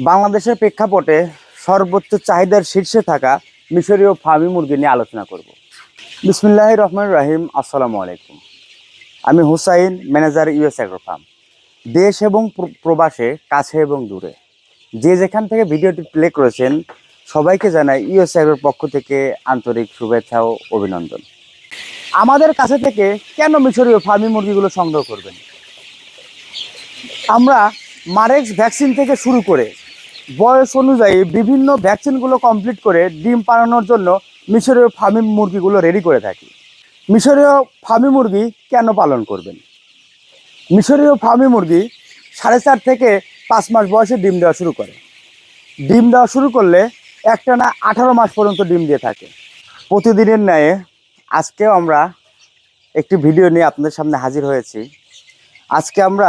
বাংলাদেশের প্রেক্ষাপটে সর্বোচ্চ চাহিদার শীর্ষে থাকা মিশরীয় ফার্মি মুরগি নিয়ে আলোচনা করব। বিসমিল্লাহ রহমান রাহিম, আসসালামু আলাইকুম। আমি Hussain, manager US agro farm. দেশ এবং প্র- প্রবাসে, কাছে এবং দূরে। যে যেখান থেকে ভিডিওটি প্লে করেছেন, সবাইকে জানাই ইউএস অ্যাগ্রোর পক্ষ থেকে আন্তরিক শুভেচ্ছা ও অভিনন্দন। আমাদের কাছে থেকে কেন মিশরীয় ফার্মি মুরগিগুলো সংগ্রহ করবেন? আমরা মারেক্স ভ্যাকসিন থেকে শুরু করে বয়স অনুযায়ী বিভিন্ন ভ্যাকসিনগুলো কমপ্লিট করে ডিম পাড়ানোর জন্য মিশরীয় ফার্মি মুরগিগুলো রেডি করে থাকি। মিশরীয় ফার্মি মুরগি কেন পালন করবেন? মিশরীয় ফার্মি মুরগি সাড়ে চার থেকে পাঁচ মাস বয়সে ডিম দেওয়া শুরু করে। ডিম দেওয়া শুরু করলে একটা না আঠারো মাস পর্যন্ত ডিম দিয়ে থাকে। প্রতিদিনের ন্যায় আজকেও আমরা একটি ভিডিও নিয়ে আপনাদের সামনে হাজির হয়েছি। আজকে আমরা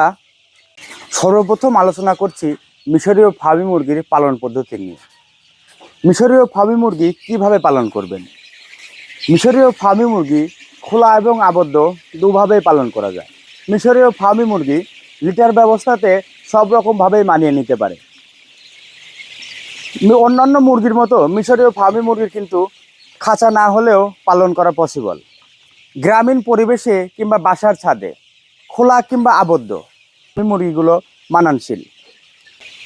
সর্বপ্রথম আলোচনা করছি মিশরীয় ফার্মি মুরগির পালন পদ্ধতি নিয়ে। মিশরীয় ফার্মি মুরগি কীভাবে পালন করবেন? মিশরীয় ফার্মি মুরগি খোলা এবং আবদ্ধ দুভাবেই পালন করা যায়। মিশরীয় ফার্মি মুরগি লিটার ব্যবস্থাতে সব রকমভাবেই মানিয়ে নিতে পারে। অন্যান্য মুরগির মতো মিশরীয় ফার্মি মুরগির কিন্তু খাঁচা না হলেও পালন করা পসিবল গ্রামীণ পরিবেশে কিংবা বাসার ছাদে খোলা কিংবা আবদ্ধ। মুরগিগুলো মানানশীল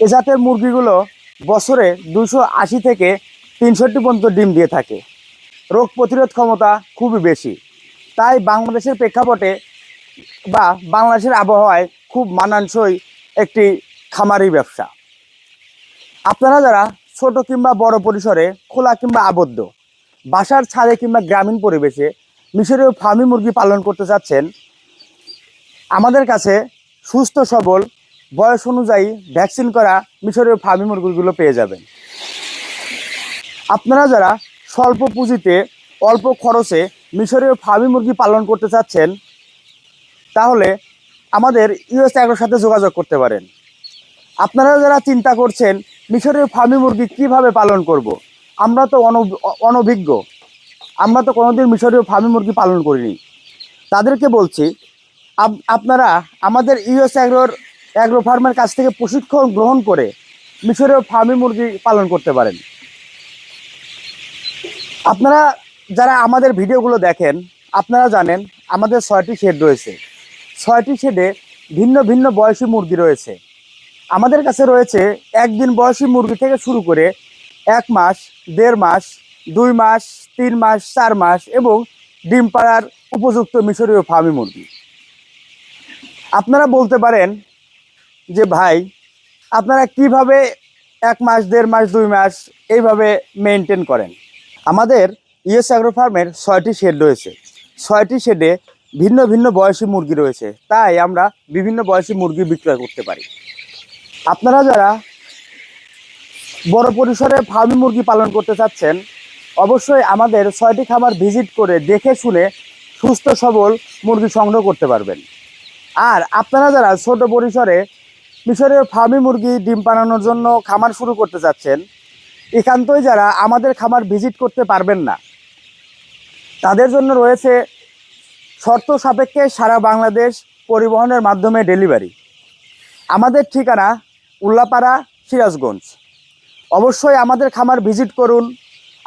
এ জাতের মুরগিগুলো বছরে দুশো আশি থেকে তিনষট্টি পর্যন্ত ডিম দিয়ে থাকে। রোগ প্রতিরোধ ক্ষমতা খুবই বেশি। তাই বাংলাদেশের প্রেক্ষাপটে বা বাংলাদেশের আবহাওয়ায় খুব মানানসই একটি খামারি ব্যবসা। আপনারা যারা ছোট কিংবা বড় পরিসরে খোলা কিংবা আবদ্ধ, বাসার ছাদে কিংবা গ্রামীণ পরিবেশে মিশরীয় ফার্মি মুরগি পালন করতে চাচ্ছেন, আমাদের কাছে সুস্থ সবল বয়স অনুযায়ী ভ্যাকসিন করা মিশরীয় ফার্মি মুরগিগুলো পেয়ে যাবেন। আপনারা যারা স্বল্প পুঁজিতে, অল্প খরচে মিশরীয় ফার্মি মুরগি পালন করতে চাচ্ছেন, তাহলে আমাদের ইউএস অ্যাগ্রোর সাথে যোগাযোগ করতে পারেন। আপনারা যারা চিন্তা করছেন মিশরীয় ফার্মি মুরগি কীভাবে পালন করব। আমরা তো অনভ- অনভিজ্ঞ। আমরা তো কোনোদিন মিশরীয় ফার্মি মুরগি পালন করিনি। তাদেরকে বলছি, আপ- আপনারা আমাদের ইউএস অ্যাগ্রোর অ্যাগ্রো ফার্মের কাছ থেকে প্রশিক্ষণ গ্রহণ করে মিশরীয় ফার্মি মুরগি পালন করতে পারেন। আপনারা যারা আমাদের ভিডিওগুলো দেখেন, আপনারা জানেন আমাদের ছয়টি শেড রয়েছে। ছয়টি শেডে ভিন্ন ভিন্ন বয়সী মুরগি রয়েছে। আমাদের কাছে রয়েছে একদিন বয়সী মুরগি থেকে শুরু করে এক মাস, দেড় মাস, দুই মাস, তিন মাস, চার মাস এবং ডিম পাড়ার উপযুক্ত মিশরীয় ফার্মি মুরগি। আপনারা বলতে পারেন যে ভাই, আপনারা কীভাবে এক মাস, দেড় মাস, দুই মাস এইভাবে মেনটেন করেন? আমাদের ইয়েস অ্যাগ্রো ফার্মের ছয়টি শেড রয়েছে। ছয়টি শেডে ভিন্ন ভিন্ন বয়সী মুরগি রয়েছে। তাই আমরা বিভিন্ন বয়সী মুরগি বিক্রয় করতে পারি। আপনারা যারা বড় পরিসরে ফার্মি মুরগি পালন করতে চাচ্ছেন, অবশ্যই আমাদের ছয়টি খামার ভিজিট করে দেখে শুনে সুস্থ সবল মুরগি সংগ্রহ করতে পারবেন। আর আপনারা যারা ছোট পরিসরে মিশরের ফার্মি মুরগি ডিম বানানোর জন্য খামার শুরু করতে চাচ্ছেন একান্তই যারা আমাদের খামার ভিজিট করতে পারবেন না। তাদের জন্য রয়েছে শর্ত সাপেক্ষে সারা বাংলাদেশ পরিবহনের মাধ্যমে ডেলিভারি। আমাদের ঠিকানা উল্লাপাড়া, সিরাজগঞ্জ। অবশ্যই আমাদের খামার ভিজিট করুন,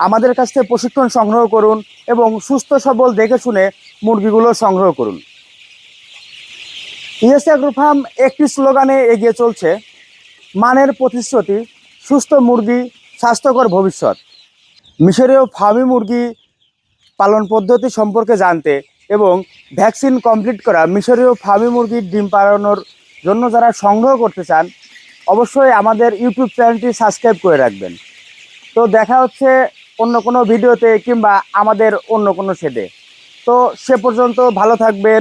আমাদের কাছ থেকে প্রশিক্ষণ সংগ্রহ করুন এবং সুস্থ সবল দেখে শুনে মুরগিগুলো সংগ্রহ করুন। ইএস অ্যাগ্রো ফার্ম একটি স্লোগানে এগিয়ে চলছে, মানের প্রতিশ্রুতি, সুস্থ মুরগি, স্বাস্থ্যকর ভবিষ্যৎ। মিশরীয় ফার্মি মুরগি পালন পদ্ধতি সম্পর্কে জানতে এবং ভ্যাকসিন কমপ্লিট করা মিশরীয় ফার্মি মুরগির ডিম পাড়ানোর জন্য যারা সংগ্রহ করতে চান, অবশ্যই আমাদের ইউটিউব চ্যানেলটি সাবস্ক্রাইব করে রাখবেন। তো দেখা হচ্ছে অন্য কোনো ভিডিওতে কিংবা আমাদের অন্য কোনো শেডে। তো সে পর্যন্ত ভালো থাকবেন